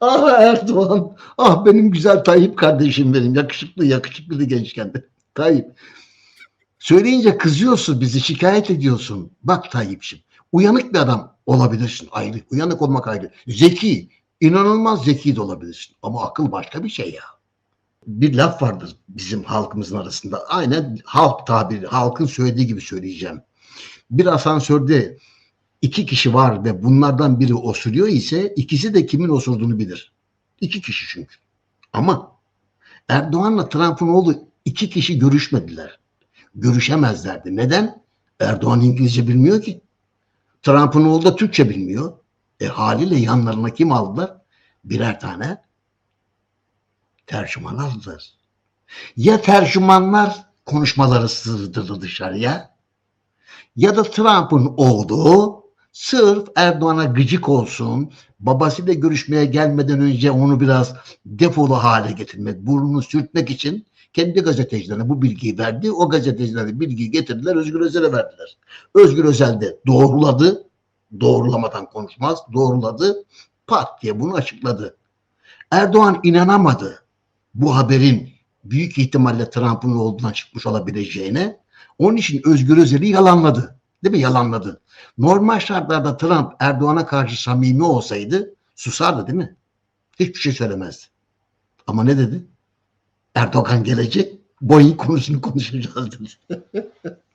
Ah Erdoğan. Ah benim güzel Tayyip kardeşim benim. Yakışıklı yakışıklı gençken de. Tayyip. Söyleyince kızıyorsun bizi şikayet ediyorsun. Bak Tayyip'ciğim. Uyanık bir adam olabilirsin ayrı. Uyanık olmak ayrı. Zeki. inanılmaz zeki de olabilirsin. Ama akıl başka bir şey ya. Bir laf vardır bizim halkımızın arasında. Aynen halk tabiri, halkın söylediği gibi söyleyeceğim. Bir asansörde iki kişi var ve bunlardan biri osuruyor ise ikisi de kimin osurduğunu bilir. İki kişi çünkü. Ama Erdoğan'la Trump'ın oğlu iki kişi görüşmediler. Görüşemezlerdi. Neden? Erdoğan İngilizce bilmiyor ki. Trump'ın oğlu da Türkçe bilmiyor. E haliyle yanlarına kim aldılar? Birer tane tercüman aldılar. Ya tercümanlar konuşmaları sığdırdı dışarıya ya da Trump'ın oğlu sırf Erdoğan'a gıcık olsun, babasıyla görüşmeye gelmeden önce onu biraz defolu hale getirmek, burnunu sürtmek için kendi gazetecilerine bu bilgiyi verdi. O gazetecilere bilgiyi getirdiler, Özgür Özel'e verdiler. Özgür Özel de doğruladı, doğrulamadan konuşmaz, doğruladı, pat diye bunu açıkladı. Erdoğan inanamadı bu haberin büyük ihtimalle Trump'ın olduğundan çıkmış olabileceğine. Onun için Özgür Özel'i yalanladı. Değil mi? Yalanladı. Normal şartlarda Trump Erdoğan'a karşı samimi olsaydı susardı değil mi? Hiçbir şey söylemezdi. Ama ne dedi? Erdoğan gelecek, Boeing konusunu konuşacağız dedi.